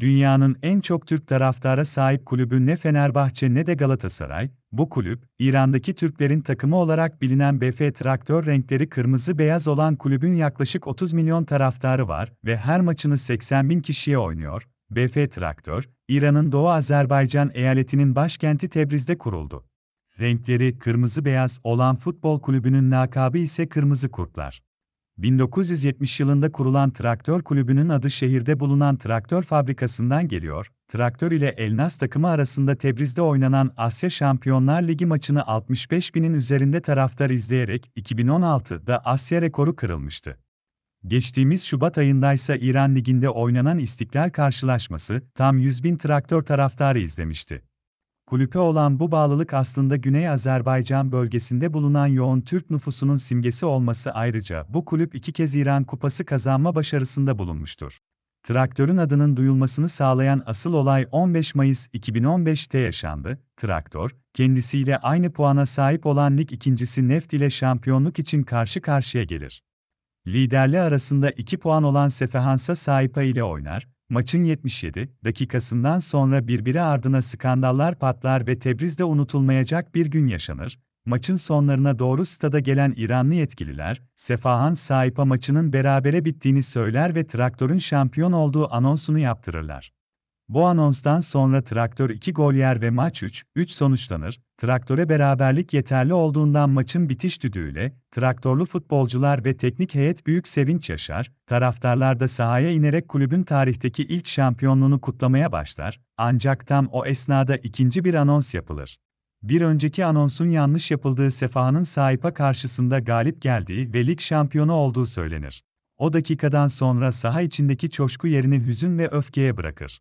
Dünyanın en çok Türk taraftara sahip kulübü ne Fenerbahçe ne de Galatasaray, bu kulüp, İran'daki Türklerin takımı olarak bilinen BF Traktör renkleri kırmızı beyaz olan kulübün yaklaşık 30 milyon taraftarı var ve her maçını 80 bin kişiye oynuyor. BF Traktör, İran'ın Doğu Azerbaycan eyaletinin başkenti Tebriz'de kuruldu. Renkleri kırmızı beyaz olan futbol kulübünün lakabı ise Kırmızı Kurtlar. 1970 yılında kurulan traktör kulübünün adı şehirde bulunan traktör fabrikasından geliyor. Traktör ile Elnas takımı arasında Tebriz'de oynanan Asya Şampiyonlar Ligi maçını 65 binin üzerinde taraftar izleyerek 2016'da Asya rekoru kırılmıştı. Geçtiğimiz Şubat ayındaysa İran Ligi'nde oynanan İstiklal karşılaşması tam 100 bin traktör taraftarı izlemişti. Kulüpe olan bu bağlılık aslında Güney Azerbaycan bölgesinde bulunan yoğun Türk nüfusunun simgesi olması ayrıca bu kulüp iki kez İran Kupası kazanma başarısında bulunmuştur. Traktörün adının duyulmasını sağlayan asıl olay 15 Mayıs 2015'te yaşandı. Traktör, kendisiyle aynı puana sahip olan lig ikincisi Neft ile şampiyonluk için karşı karşıya gelir. Liderli arasında 2 puan olan Sefehansa Saipa ile oynar, Maçın 77 dakikasından sonra birbiri ardına skandallar patlar ve Tebriz'de unutulmayacak bir gün yaşanır. Maçın sonlarına doğru stada gelen İranlı yetkililer, Sefahan Saipa maçının berabere bittiğini söyler ve traktörün şampiyon olduğu anonsunu yaptırırlar. Bu anonstan sonra traktör 2 gol yer ve maç 3-3 sonuçlanır. Traktöre beraberlik yeterli olduğundan maçın bitiş düdüğüyle, traktörlü futbolcular ve teknik heyet büyük sevinç yaşar, taraftarlar da sahaya inerek kulübün tarihteki ilk şampiyonluğunu kutlamaya başlar, ancak tam o esnada ikinci bir anons yapılır. Bir önceki anonsun yanlış yapıldığı Sefa'nın sahipa karşısında galip geldiği ve lig şampiyonu olduğu söylenir. O dakikadan sonra saha içindeki coşku yerini hüzün ve öfkeye bırakır.